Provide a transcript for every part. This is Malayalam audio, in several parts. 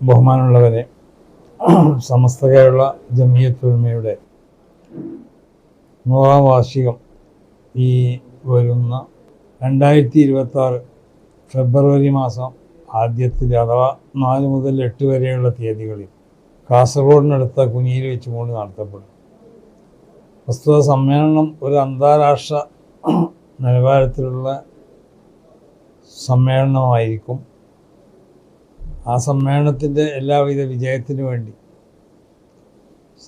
ബഹുമാനമുള്ളവരെ സമസ്ത കേരള ജമിയത്തുൽമയുടെ നൂറാം വാർഷികം ഈ വരുന്ന രണ്ടായിരത്തി ഇരുപത്തി ആറ് ഫെബ്രുവരി മാസം ആദ്യത്തിൽ അഥവാ നാല് മുതൽ എട്ട് വരെയുള്ള തീയതികളിൽ കാസർഗോഡിനടുത്ത കുനിയിൽ വെച്ച് കൊണ്ട് നടത്തപ്പെടും. പ്രസ്തുത സമ്മേളനം ഒരു അന്താരാഷ്ട്ര നിലവാരത്തിലുള്ള സമ്മേളനമായിരിക്കും ആ സമ്മേളനത്തിന്റെ എല്ലാവിധ വിജയത്തിനു വേണ്ടി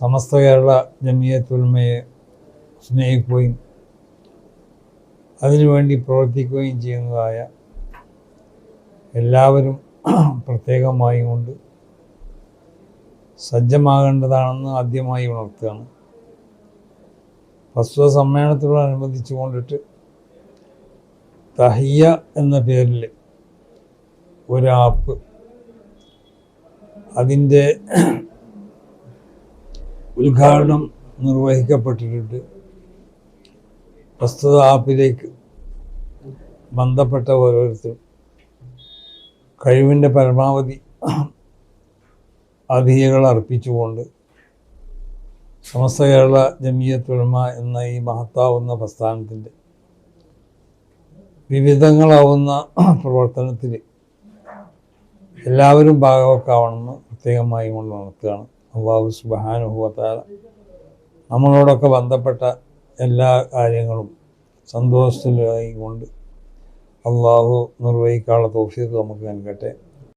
സമസ്ത കേരള ജമിയത്തുൽമയെ സ്നേഹിക്കുകയും അതിനുവേണ്ടി പ്രവർത്തിക്കുകയും ചെയ്യുന്നതായ എല്ലാവരും പ്രത്യേകമായി കൊണ്ട് സജ്ജമാകേണ്ടതാണെന്ന് ആദ്യമായി ഉണർത്തുകയാണ്. പ്രസ്തുത സമ്മേളനത്തോടനുബന്ധിച്ച് കൊണ്ടിട്ട് തഹിയ എന്ന പേരിൽ ഒരു ആപ്പ് അതിന്റെ ഉദ്ഘാടനം നിർവഹിക്കപ്പെട്ടിട്ടുണ്ട്. പ്രസ്തുത ആപ്പിലേക്ക് ബന്ധപ്പെട്ട ഓരോരുത്തരും. കഴിവിന്റെ പരമാവധി അതിഥികൾ അർപ്പിച്ചുകൊണ്ട് സമസ്ത കേരള ജമീയത്തുലമ എന്ന ഈ മഹത്താവുന്ന പ്രസ്ഥാനത്തിന്റെ വിവിധങ്ങളാവുന്ന പ്രവർത്തനത്തിൽ എല്ലാവരും ഭാഗവക്കാവണമെന്ന് പ്രത്യേകമായി കൊണ്ട് നടത്തുകയാണ് അള്ളാഹു സുബാനുഭവത്താല നമ്മളോടൊക്കെ ബന്ധപ്പെട്ട എല്ലാ കാര്യങ്ങളും സന്തോഷത്തിലായി കൊണ്ട് അള്ളാഹു നിർവഹിക്കാനുള്ള തോഫിയൊക്കെ നമുക്ക് നൽകട്ടെ.